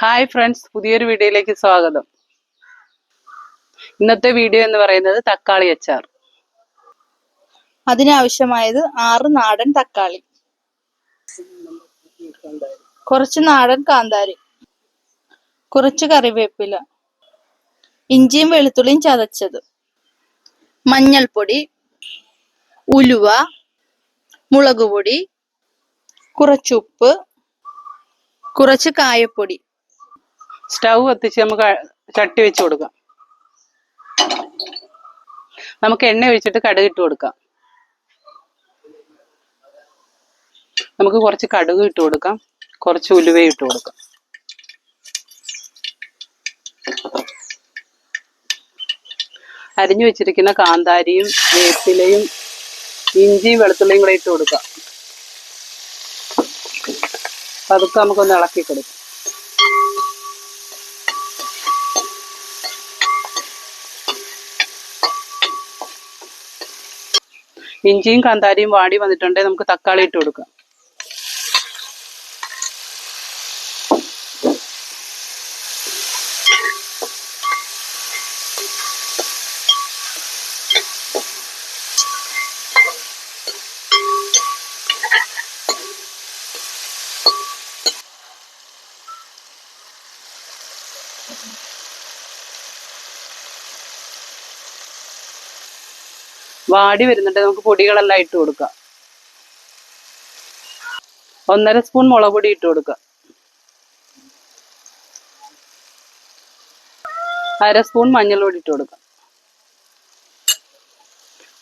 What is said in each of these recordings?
Hi friends പുതിയൊരു വീഡിയോയിലേക്ക് സ്വാഗതം. ഇന്നത്തെ വീഡിയോ എന്ന് പറയുന്നത് തക്കാളി അച്ചാർ. അതിനാവശ്യമായത് ആറ് നാടൻ തക്കാളി. കുറച്ച് നാടൻ കാന്താരി. കുറച്ച് കറിവേപ്പില. ഇഞ്ചിയും വെളുത്തുള്ളിയും ചതച്ചത്. മഞ്ഞൾപ്പൊടി. ഉലുവ. മുളക് പൊടി കുറച്ചുപ്പ് കുറച്ച് കായപ്പൊടി. സ്റ്റൗ കത്തിച്ച് നമുക്ക് ചട്ടി വെച്ച് കൊടുക്കാം. നമുക്ക് എണ്ണ ഒഴിച്ചിട്ട് കടുക് ഇട്ട് കൊടുക്കാം. നമുക്ക് കുറച്ച് കടുക് ഇട്ട് കൊടുക്കാം. കുറച്ച് ഉലുവ ഇട്ട് കൊടുക്കാം. അരിഞ്ഞു വെച്ചിരിക്കുന്ന കാന്താരിയും വേപ്പിലയും ഇഞ്ചിയും വെളുത്തുള്ളിയും കൂടെ ഇട്ട് കൊടുക്കാം. പതുക്കെ നമുക്കൊന്ന് ഇളക്കി കൊടുക്കാം. ഇഞ്ചിയും കാന്താരിയും വാടി വന്നിട്ടുണ്ടെങ്കിൽ നമുക്ക് തക്കാളി ഇട്ട് കൊടുക്കാം. വാടി വരുന്നുണ്ട്. നമുക്ക് പൊടികളെല്ലാം ഇട്ട് കൊടുക്കാം. ഒന്നര സ്പൂൺ മുളക് പൊടി ഇട്ട് കൊടുക്കാം. അര സ്പൂൺ മഞ്ഞൾപ്പൊടി ഇട്ട് കൊടുക്കാം.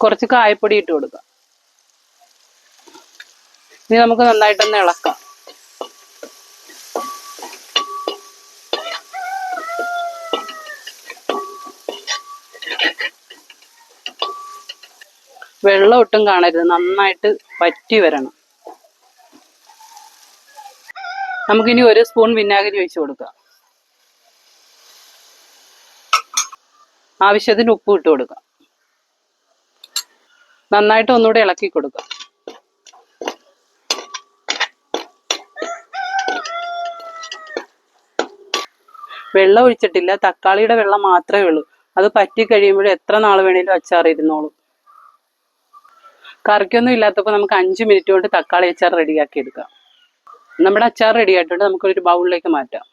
കുറച്ച് കായപ്പൊടി ഇട്ട് കൊടുക്കാം. ഇനി നമുക്ക് നന്നായിട്ടൊന്ന് ഇളക്കാം. വെള്ളം ഒട്ടും കാണരുത്. നന്നായിട്ട് വറ്റി വരണം. നമുക്കിനി ഒരു സ്പൂൺ വിനാഗിരി ഒഴിച്ചു കൊടുക്കാം. ആവശ്യത്തിന് ഉപ്പ് ഇട്ട് കൊടുക്കാം. നന്നായിട്ട് ഒന്നുകൂടെ ഇളക്കി കൊടുക്കാം. വെള്ളം ഒഴിച്ചിട്ടില്ല. തക്കാളിയുടെ വെള്ളം മാത്രമേ ഉള്ളൂ. അത് പറ്റി കഴിയുമ്പോൾ എത്ര നാൾ വേണേലും അച്ചാർ ഇരുന്നോളും കറിക്കൊന്നും ഇല്ലാത്തപ്പോൾ നമുക്ക് അഞ്ച് മിനിറ്റ് കൊണ്ട് തക്കാളി അച്ചാർ റെഡിയാക്കി എടുക്കാം. നമ്മുടെ അച്ചാർ റെഡി ആയിട്ടുണ്ട്. നമുക്ക് ഒരു ബൗളിലേക്ക് മാറ്റാം.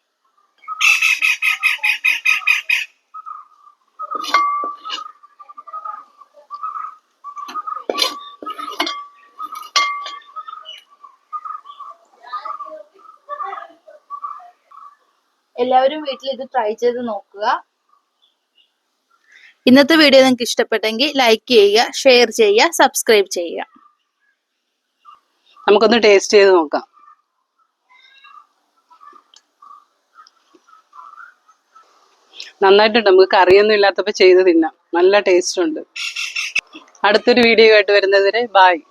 എല്ലാവരും വീട്ടിൽ ഇത് ട്രൈ ചെയ്ത് നോക്കുക. ഇന്നത്തെ വീഡിയോ നിങ്ങൾക്ക് ഇഷ്ടപ്പെട്ടെങ്കിൽ ലൈക്ക് ചെയ്യുക ഷെയർ ചെയ്യുക സബ്സ്ക്രൈബ് ചെയ്യുക. നമുക്കൊന്ന് ടേസ്റ്റ് ചെയ്ത് നോക്കാം. നന്നായിട്ടുണ്ട്. നമുക്ക് കറിയൊന്നും ഇല്ലാത്തപ്പോൾ ചെയ്ത് തിന്നാം. നല്ല ടേസ്റ്റ് ഉണ്ട്. അടുത്തൊരു വീഡിയോ ആയിട്ട് വരുന്നതുവരെ ബായ്